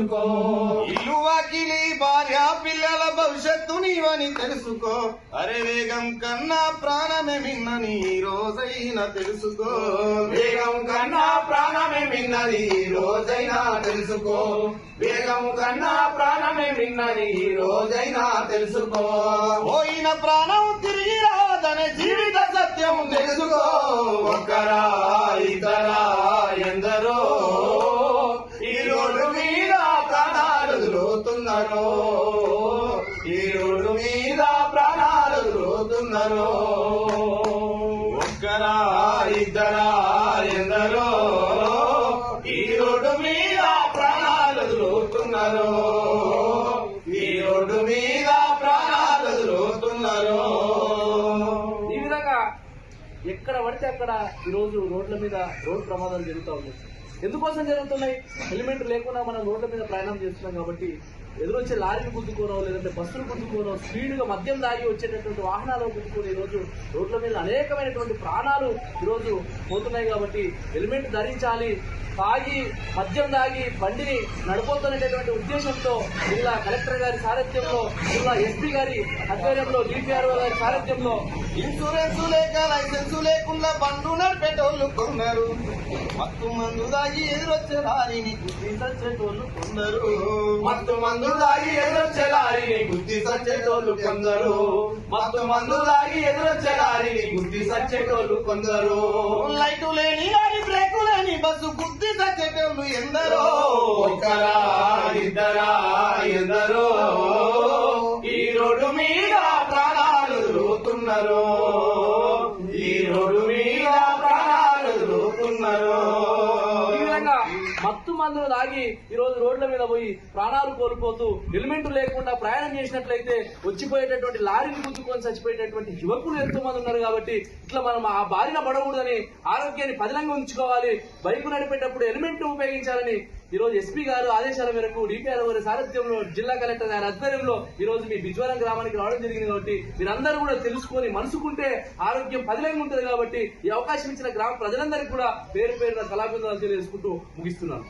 తెలుసుకో. ఇల్లు వాకిలి భార్య పిల్లల భవిష్యత్తు నీవని తెలుసుకో. అరే వేగం కన్నా ప్రాణమే మిన్నని రోజైనా తెలుసుకో. వేగం కన్నా ప్రాణమే మిన్నది రోజైనా తెలుసుకో. వేగం కన్నా ప్రాణమే మిన్నది రోజైనా తెలుసుకో. పోయిన ప్రాణం వదులుతున్నారో ఈ రోడ్డు మీద ప్రాణాలు రోతున్నారు ఒక్కరా ఇద్దరా ఎందరో ఈ రోడ్డు మీద ప్రాణాలు వదులుతున్నారో ఈ రోడ్డు మీద ప్రాణాలు వదులుతున్నారో ఈ విధంగా ఎక్కడ పడితే అక్కడ ఈరోజు రోడ్ల మీద రోడ్ ప్రమాదాలు జరుగుతూ ఉన్నాయి. ఎందుకోసం జరుగుతున్నాయి? హెల్మెట్ లేకుండా మనం రోడ్ల మీద ప్రయాణం చేస్తున్నాం కాబట్టి ఎదురొచ్చే లారీలు గుద్దుకోనో లేదంటే బస్సులు గుద్దుకోనో స్పీడ్గా మద్యం దాగి వచ్చేటటువంటి వాహనాలు గుద్దుకొని ఈరోజు రోడ్ల మీద అనేకమైనటువంటి ప్రాణాలు ఈరోజు పోతున్నాయి కాబట్టి హెల్మెట్ ధరించాలి తాగి మద్యం దాగి బండిని నడపొద్దనేటటువంటి ఉద్దేశంతో జిల్లా కలెక్టర్ గారి సారథ్యంలో జిల్లా ఎస్పీ గారి ఆధ్వర్యంలో డిపిఆర్ఓ గారి సారథ్యంలో ఇన్సూరెన్స్ లేక లైసెన్స్ లేకుండా బండ్లు నడిపేటోళ్ళు కొన్నారు మత్తు మందు దాగి ఎదురొచ్చే లారీని గుర్తించేటోళ్ళు కొన్నారు మత్తు మందు దాగి ఎదురొచ్చే లారీని గుర్తి సచ్చేటోళ్ళు కొందరు. మత్తు మందు దాగి ఎదురొచ్చే లారీని గుర్తి సచ్చేటోళ్ళు కొందరు. లైటు లేని లారీ బ్రేకు లేని బస్సు గుద్ది తగ్గేటోళ్ళు ఎందరో. ఒక్కరా ఇద్దరా ఎందరో. మత్తు మందులు తాగి ఈరోజు రోడ్ల మీద పోయి ప్రాణాలు కోల్పోతూ హెల్మెట్ లేకుండా ప్రయాణం చేసినట్లయితే వచ్చిపోయేటటువంటి లారీని గుద్దుకొని చచ్చిపోయేటటువంటి యువకులు ఎంతో మంది ఉన్నారు కాబట్టి ఇట్లా మనం ఆ బారిన పడకూడదని ఆరోగ్యాన్ని పదిలంగా ఉంచుకోవాలి. బైక్ నడిపేటప్పుడు హెల్మెట్ ఉపయోగించాలని ఈ రోజు ఎస్పీ గారు ఆదేశాల మేరకు డిపిఆర్ గారి సారథ్యంలో జిల్లా కలెక్టర్ గారి ఆధ్వర్యంలో ఈ రోజు మీ బిజ్వరం గ్రామానికి రావడం జరిగింది కాబట్టి మీరందరూ కూడా తెలుసుకొని మనసుకుంటే ఆరోగ్యం పదిలంగా ఉంటుంది కాబట్టి ఈ అవకాశం ఇచ్చిన గ్రామ ప్రజలందరికీ కూడా పేరు పేరున కళాభిందాలు తెలియజేసుకుంటూ ముగిస్తున్నాను.